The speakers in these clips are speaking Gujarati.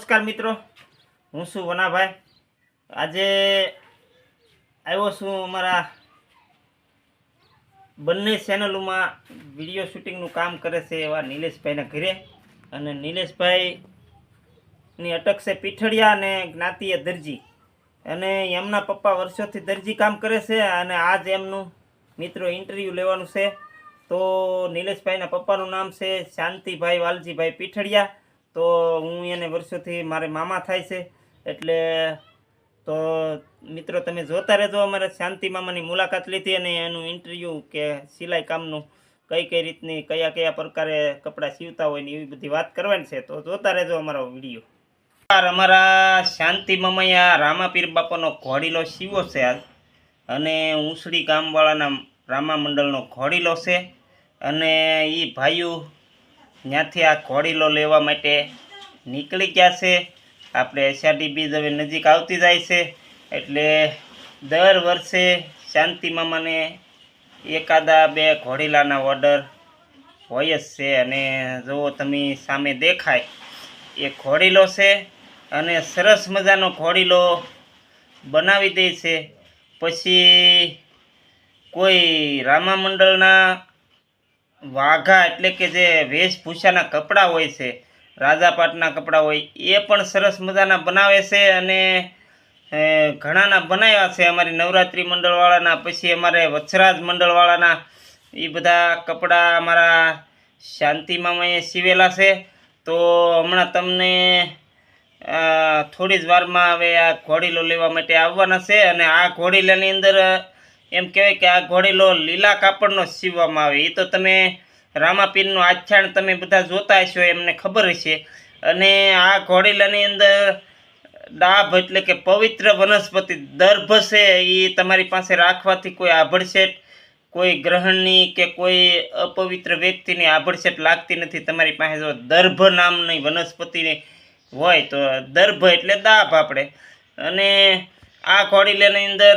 નમસ્કાર મિત્રો. હું છું વનાભાઈ. આજે આવ્યો છું અમારા બંને ચેનલોમાં વીડિયો શૂટિંગનું કામ કરે છે એવા નિલેશભાઈના ઘરે. અને નિલેશભાઈની અટક છે પીઠળિયા અને જ્ઞાતિએ દરજી. અને એમના પપ્પા વર્ષોથી દરજી કામ કરે છે અને આજ એમનું મિત્રો ઇન્ટરવ્યૂ લેવાનું છે. તો નિલેશભાઈના પપ્પાનું નામ છે શાંતિભાઈ વાલજીભાઈ પીઠળિયા. તો હું એને વર્ષોથી, મારે મામા થાય છે, એટલે તો મિત્રો તમે જોતા રહેજો, અમારે શાંતિ મામાની મુલાકાત લીધી અને એનું ઇન્ટરવ્યૂ કે સિલાઈ કામનું કઈ કઈ રીતની, કયા કયા પ્રકારે કપડાં સીવતા હોય ને એવી બધી વાત કરવાની છે, તો જોતા રહેજો અમારો વીડિયો. અમારા શાંતિ મામૈયા રામાપીર બાપાનો ઘોડીલો સીવો છે આજ અને ઉસળી ગામવાળાના રામા મંડળનો ઘોડીલો છે. અને એ ભાઈઓ ત્યાંથી આ ઘોડીલો લેવા માટે નીકળી ગયા છે. આપણે અષાઢી બીજ હવે નજીક આવતી જાય છે. એટલે દર વર્ષે શાંતિમાં મને એકાદા બે ઘોડીલાના ઓર્ડર હોય જ છે. અને જુઓ તમે સામે દેખાય, એ ઘોડીલો છે અને સરસ મજાનો ઘોડીલો બનાવી દે છે. પછી કોઈ રામા મંડળના વાઘા એટલે કે જે વેશભૂષાના કપડાં હોય છે, રાજાપાટના કપડાં હોય, એ પણ સરસ મજાના બનાવે છે અને ઘણાના બનાવ્યા છે અમારી નવરાત્રિ મંડળવાળાના, પછી અમારે વચ્છરાજ મંડળવાળાના એ બધા કપડાં અમારા શાંતિમાં મામાએ સીવેલા છે. તો હમણાં તમને થોડી જ વારમાં હવે આ ઘોડીલો લેવા માટે આવવાના છે અને આ ઘોડીલાની અંદર એમ કહેવાય કે આ ઘોડીલો લીલા કાપડનો સીવવામાં આવે. એ તો તમે રામાપીરનું આખ્યાન તમે બધા જોતા હશો, એમને ખબર હશે. અને આ ઘોડીલાની અંદર ડાભ એટલે કે પવિત્ર વનસ્પતિ દર્ભ છે એ તમારી પાસે રાખવાથી કોઈ આભડસેટ, કોઈ ગ્રહણની કે કોઈ અપવિત્ર વ્યક્તિની આભડસેટ લાગતી નથી. તમારી પાસે જો દર્ભ નામની વનસ્પતિની હોય તો દર્ભ એટલે દાભ આપણે. અને આ ઘોડીલાની અંદર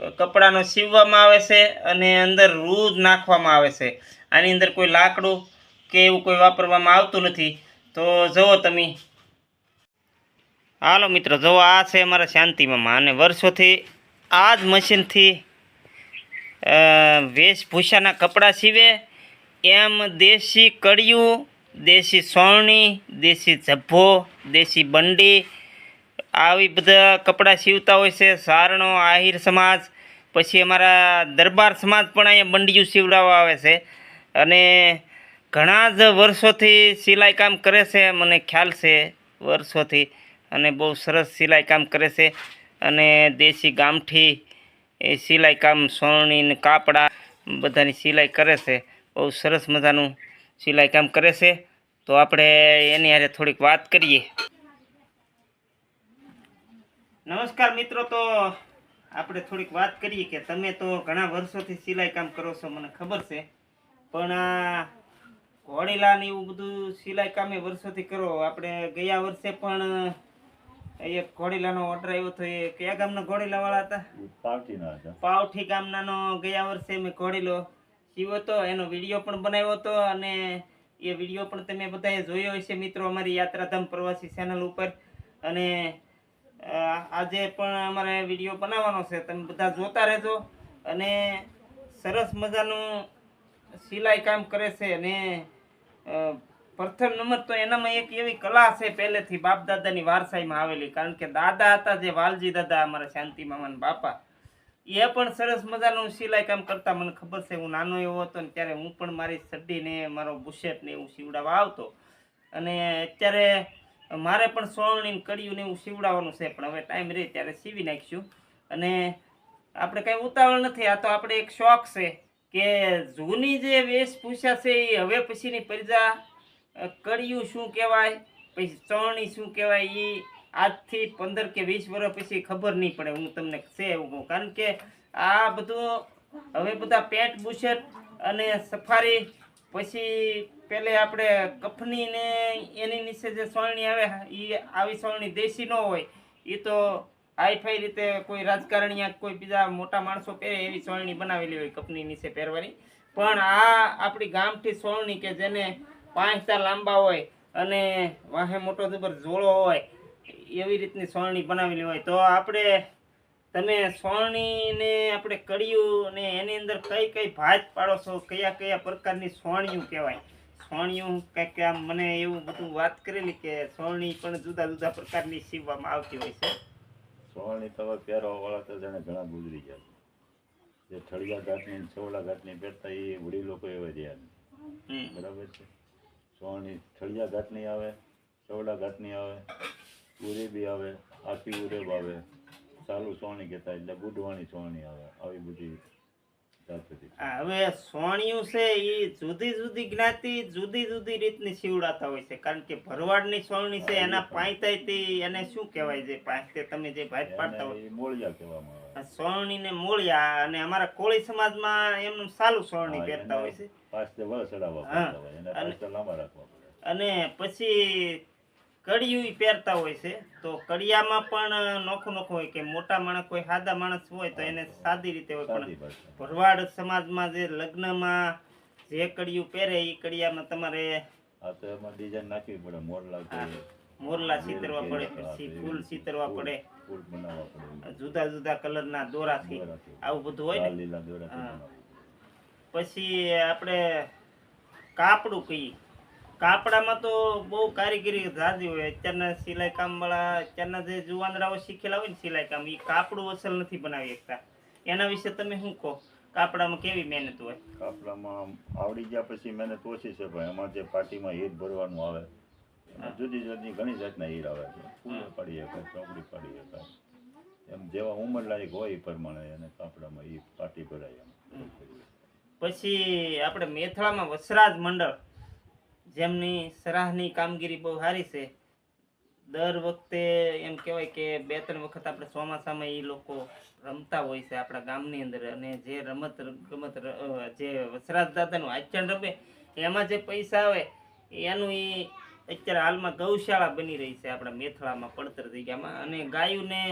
કપડાનો સીવવામાં આવે છે અને અંદર રૂજ નાખવામાં આવે છે. આની અંદર કોઈ લાકડું કે એવું કોઈ વાપરવામાં આવતું નથી. તો જુઓ તમે. હાલો મિત્રો, જુઓ આ છે અમારા શાંતિ અને વર્ષોથી આ જ મશીનથી વેશભૂષાના કપડાં સીવે. એમ દેશી કડિયું, દેશી સોરણી દેશી ઝભ્ભો, દેશી બંડી આવી બધા કપડાં સીવતા હોય છે. સારણો, આહિર સમાજ, પછી અમારા દરબાર સમાજ પણ અહીંયા બંડિયું સીવડાવવા આવે છે. અને ઘણા જ વર્ષોથી સિલાઈ કામ કરે છે, મને ખ્યાલ છે વર્ષોથી. અને બહુ સરસ સિલાઈ કામ કરે છે. અને દેશી ગામઠી, એ સિલાઈ કામ, સોણી ને કાપડા, બધાની સિલાઈ કરે છે. બહુ સરસ મજાનું સિલાઈ કામ કરે છે. તો આપણે એની હારે થોડીક વાત કરીએ. નમસ્કાર મિત્રો તો આપણે થોડીક વાત કરીએ કે તમે તો ઘણા વર્ષોથી સિલાઈ કામ કરો છો મને ખબર છે. પણ આ ઘોડીલા ને એવું બધું સિલાઈ કામે વર્ષોથી કરો. આપણે ગયા વર્ષે પણ એક ઘોડીલાનો ઓર્ડર આવ્યો હતો એ કયા ગામના ઘોડીલા વાળા હતા પાવતીના હતા. પાવઠી ગામનાનો ગયા વર્ષે મેં ઘોડીલો સીવો હતો એનો વીડિયો પણ બનાવ્યો હતો અને એ વીડિયો પણ તમે બધાએ જોયો હશે મિત્રો અમારી યાત્રાધામ પ્રવાસી ચેનલ ઉપર. અને આજે પણ અમારે વીડિયો બનાવવાનો છે, તમે બધા જોતા રહેજો. અને સરસ મજાનું સિલાઈ કામ કરે છે અને પ્રથમ નંબર તો એનામાં એક એવી કલા છે પહેલેથી બાપ દાદાની વારસાઈમાં આવેલી, કારણ કે દાદા હતા જે વાલજી દાદા, અમારા શાંતિ મામાના બાપા. એ પણ સરસ મજાનું સિલાઈ કામ કરતા, મને ખબર છે, હું નાનો એવો હતો ને ત્યારે હું પણ મારી સડ્ડી ને મારો બુશેટ ને એવું સીવડાવવા આવતો. અને અત્યારે મારે પણ ને કડિયું ને એવું સીવડાવવાનું છે, પણ હવે ટાઈમ રહે ત્યારે સીવી નાખીશું. અને આપણે કાંઈ ઉતાવળ નથી, આ તો આપણે એક શોખ છે કે જૂની જે વેશભૂષા છે એ હવે પછીની પ્રજા કડિયું શું કહેવાય, પછી ચરણી શું કહેવાય એ આજથી પંદર કે વીસ વર્ષ પછી ખબર નહીં પડે, હું તમને છે એવું કહું. કારણ કે આ બધું, હવે બધા પેન્ટ બુશર્ટ અને સફારી, પછી પેલે આપણે કફની ને એની નીચે જે સોળણી આવે એ આવી સોળણી દેશી ન હોય એ તો હાઈફાઈ રીતે કોઈ રાજકારણીયા કોઈ બીજા મોટા માણસો પહેરે એવી સોળણી બનાવેલી હોય કપની નીચે પહેરવાની. પણ આ આપણી ગામઠી સોળણી કે જેને પાંચ તાર લાંબા હોય અને વાહે મોટો જબર ઝોળો હોય, એવી રીતની સોળણી બનાવેલી હોય. તો આપણે, તમે સોળણીને આપણે કડિયું ને એની અંદર કઈ કઈ ભાત પાડો છો? કયા કયા પ્રકારની સોણિયું કહેવાય? સોણિયું કંઈક આમ મને એવું બધું વાત કરેલી કે સોણી પણ જુદા જુદા પ્રકારની સીવવામાં આવતી હોય છે સોળની તો હવે પહેરવાવાળા તો જાણે ઘણા ગુજરી ગયા છે. જે ઠળિયા ઘાટની છોવડા ઘાટની પહેરતા એ વડી લોકો એવા રહ્યા છે. બરાબર છે સોણી ઠળિયા ઘાટની આવે છોવડા ઘાટની આવે ઉરેબી આવે આખી ઉરેબ આવે ચાલુ સોણી કહેતા એટલે બુઢવાણી સોણી આવે આવી બધી હવે સોણિયું છે એ જુદી જુદી જ્ઞાતિ જુદી જુદી રીતની સીવડાતા હોય છે. કારણ કે ભરવાડની સોળણી છે એના પાંયતાઈથી એને શું કહેવાય છે પાંયતે તમે જે ભાત પાડતા હોય. મોળિયા કહેવામાં આવે. સોળણીને મોળિયા અને અમારા કોળી સમાજમાં એમનું સાલું સોળણી પહેરતા હોય છે. અને પછી કડિયું પહેરતા હોય છે. તો કડિયામાં પણ નોખું નોખું હોય કે મોટા માણસ કોઈ સાદા માણસ હોય તો એને સાદી રીતે હોય. પણ ભરવાડ સમાજમાં જે લગ્નમાં જે કડિયું પહેરે એ કડિયામાં તમારે ડિઝાઇન નાખવી પડે મોરલા મોરલા સીતરવા પડે પછી ફૂલ એવી પડે. જુદા જુદા કલરના દોરાથી. આવું બધું હોય ને. પછી આપણે કાપડું કહીએ. કાપડામાં તો બહુ કારીગરી ઝાઝી હોય. અત્યારના સિલાઈ કામવાળા અત્યારના જે જુવાનરાઓ શીખેલા હોય ને સિલાઈ કામ એ કાપડું અસલ નથી બનાવી શકતા. એના વિશે તમે શું કહો? કાપડામાં કેવી મહેનત હોય? કાપડામાં આવડી ગયા પછી મહેનત ઓછી છે પણ એમાં જે પાર્ટીમાં હીર ભરવાનું આવે જુદી જુદી ઘણી જાતના હીર આવે છે. ફૂલ પાડી શકાય ચોકડી પાડી શકાય. એમ જેવા ઉંમર લાયક હોય એ પ્રમાણે એને કાપડામાં એ પાટી ભરાય એમ. પછી આપણે મેથળામાં વસરાજ મંડળ જેમની સરાહની કામગીરી બહુ સારી છે, દર વખતે એમ કહેવાય કે બે ત્રણ વખત આપણે ચોમાસામાં એ લોકો રમતા હોય છે આપણા ગામની અંદર અને જે રમત ગમત જે વસરાજ દાદાનું આચરણ રમે, એમાં જે પૈસા આવે, એનું એ અત્યારે હાલમાં ગૌશાળા બની રહી છે આપણા મેથળામાં, પડતર જગ્યામાં અને ગાયોને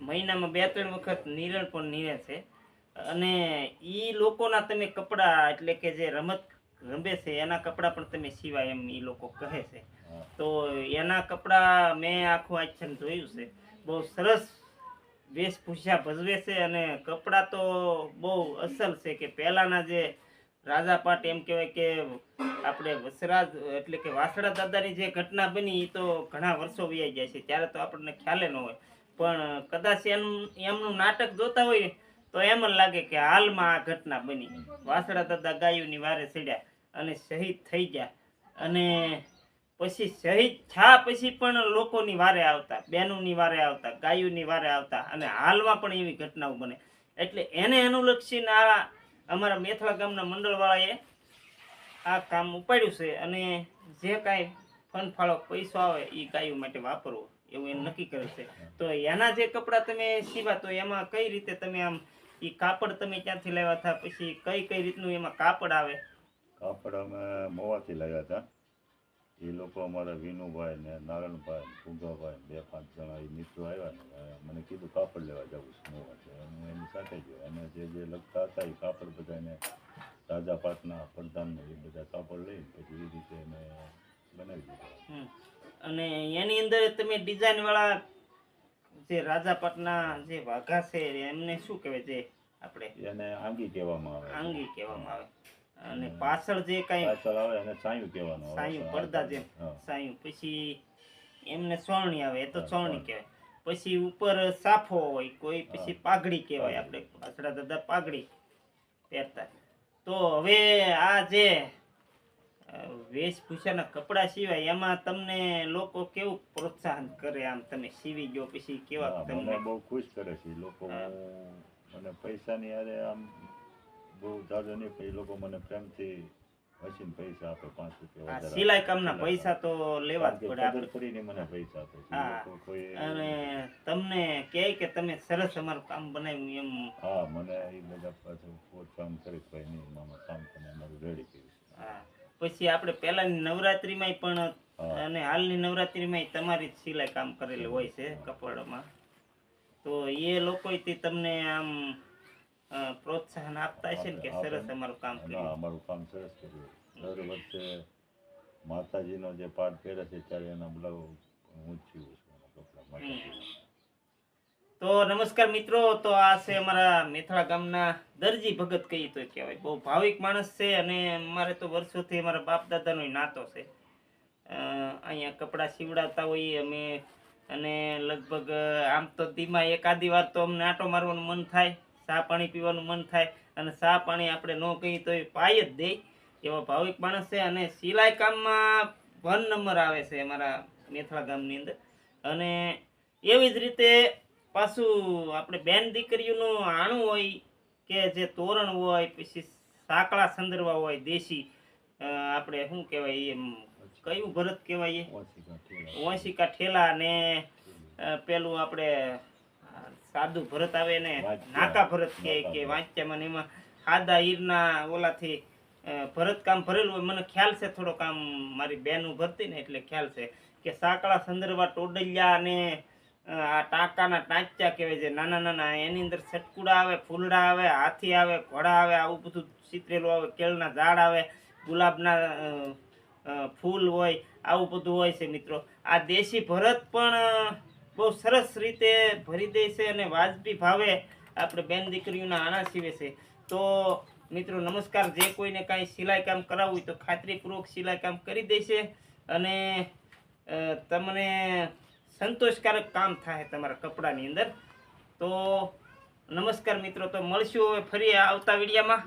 મહિનામાં બે ત્રણ વખત નિરણ પણ નીરે છે અને એ લોકોના તમે કપડાં એટલે કે જે રમત રમે છે એના કપડાં પણ તમે સિવાય એમ એ લોકો કહે છે. તો એના કપડાં મેં આખું આચરણ જોયું છે. બહુ સરસ વેશભૂષા ભજવે છે અને કપડાં તો બહુ અસલ છે કે પહેલાંના જે રાજા પાટ એમ કહેવાય કે આપણે વસરાજ એટલે કે વાસડા દાદાની જે ઘટના બની એ તો ઘણા વર્ષો વયા જાય છે. ત્યારે તો આપણને ખ્યાલે ન હોય. પણ કદાચ એમ એમનું નાટક જોતા હોય તો એમ જ લાગે કે હાલમાં આ ઘટના બની. વાસડા દાદા ગાયોની વારે ચડ્યા. અને શહીદ થઈ ગયા. અને પછી શહીદ થયા પછી પણ લોકોની વારે આવતા બહેનોની વારે આવતા, ગાયોની વારે આવતા અને હાલમાં પણ એવી ઘટનાઓ બને. એટલે એને અનુલક્ષીને આ અમારા મેથળા ગામના મંડળવાળાએ આ કામ ઉપાડ્યું છે અને જે કાંઈ ફંડફાળો પૈસો આવે એ ગાયો માટે વાપરવો, એવું એમ નક્કી કર્યું છે. તો એના જે કપડાં તમે સીવા, તો એમાં કઈ રીતે તમે આમ એ કાપડ તમે ક્યાંથી લાવ્યા હતા? પછી કઈ કઈ રીતનું એમાં કાપડ આવે? કાપડ અમે મોવાથી લાવ્યા હતા. એ લોકો અમારા વિનુભાઈ ને નારાયણભાઈ ને ફુગાભાઈ બે પાંચ જણા એ મિત્રો આવ્યા ને મને કીધું કાપડ લેવા જવું છે મોવા છે. હું એની સાથે ગયો. અને જે જે લગતા હતા એ કાપડ બધાને રાજા પાટના પ્રધાનને એ બધા કાપડ લઈને પછી એ રીતે એને બનાવી દીધા. અને એની અંદર તમે ડિઝાઇન વાળા જે રાજાપાટના જે વાઘા છે એમને શું કહેવાય જે આપણે? એને આંગી કહેવામાં આવે આંગી કહેવામાં આવે. અને પાછળ જે કાંઈ પાછળ આવે એને સાયું કહેવાનું સાયું પડદા જેમ હા. સાયું પછી એમને સોરણી આવે એ તો સોરણી કહેવાય. પછી ઉપર સાફો હોય કોઈ પછી પાઘડી કહેવાય આપણે. પાછળ દાદા પાઘડી પહેરતા. તો હવે આ જે વેશભૂષાના કપડાં સિવાય એમાં તમને લોકો કેવું પ્રોત્સાહન કરે? આમ તમે સીવી ગયો પછી કેવા તમને બહુ ખુશ કરે છે. લોકો. મને પૈસાની અરે આમ બહુ જાજો નહીં પણ એ લોકો મને પ્રેમથી મશીન પૈસા આપે પાંચ રૂપિયા સિલાઈ કામના પૈસા તો લેવા જ પડે આપણે. કરીને મને પૈસા આપે. અને તમને કહે કે તમે સરસ અમારું કામ બનાવ્યું એમ. હા મને એ બધા પાછું પ્રોત્સાહન કામ કરી ભાઈ નહીં મામા કામ તમે અમારું રેડી કર્યું હા. પછી આપણે પહેલાની નવરાત્રીમાંય પણ અને હાલની નવરાત્રિમાં તમારી જ સિલાઈ કામ કરેલી હોય છે કપડામાં. તો એ લોકોથી તમને આમ પ્રોત્સાહન આપતા છે ને કે સરસ અમારું કામ કર્યું. અમારું કામ સરસ કર્યું. દર વર્ષે માતાજીનો જે પાઠ પહેરે છે ત્યારે એના બ્લાઉઝ હું જ છું તો નમસ્કાર મિત્રો તો આ છે અમારા મેથળા ગામના દરજી ભગત કહીએ તો કહેવાય. બહુ ભાવિક માણસ છે અને અમારે તો વર્ષોથી અમારા બાપ દાદાનો નાતો છે. અહીંયા કપડાં સીવડાવતા હોઈએ અમે અને લગભગ આમ તો ધીમા એકાદી વાર તો અમને આંટો મારવાનું મન થાય. ચા પાણી પીવાનું મન થાય અને ચા પાણી આપણે ન કહીએ તો એ પાય જ દે. એવા ભાવિક માણસ છે અને સિલાઈ કામમાં વન નંબર આવે છે અમારા મેથળા ગામની અંદર. અને એવી જ રીતે પાછું આપણે બેન દીકરીઓનું આણું હોય કે જે તોરણ હોય પછી સાંકળા સંદરવા હોય દેશી આપણે શું કહેવાય એમ કયું ભરત કહેવાય ઓશિકા ઠેલા. ને પેલું આપણે સાદું ભરત આવે ને નાકા ભરત કે કે વાંચ્યા મને એમાં સાદા ઈરના ઓલાથી ભરત કામ ભરેલું હોય. મને ખ્યાલ છે થોડો કામ મારી બેનું ભરતી ને એટલે ખ્યાલ છે કે સાંકળા સંદર્ભા ટોડલિયા અને આ ટાંકાના ટાંચ્યા કહેવાય છે. નાના નાના એની અંદર છટકુડા આવે ફૂલડા આવે હાથી આવે ઘોડા આવે આવું બધું ચિતરેલું આવે કેળના ઝાડ આવે ગુલાબના ફૂલ હોય આવું બધું હોય છે મિત્રો. આ દેશી ભરત પણ બહુ સરસ રીતે ભરી દે છે અને વાજબી ભાવે આપણે બેન દીકરીઓના આણા સીવે છે. તો મિત્રો, નમસ્કાર. જે કોઈને કાંઈ સિલાઈ કામ કરાવવું હોય તો ખાતરીપૂર્વક સિલાઈ કામ કરી દેશે અને તમને સંતોષકારક કામ થાય તમારા કપડાની અંદર. તો નમસ્કાર મિત્રો, તો મળશું હવે ફરી આવતા વિડીયામાં.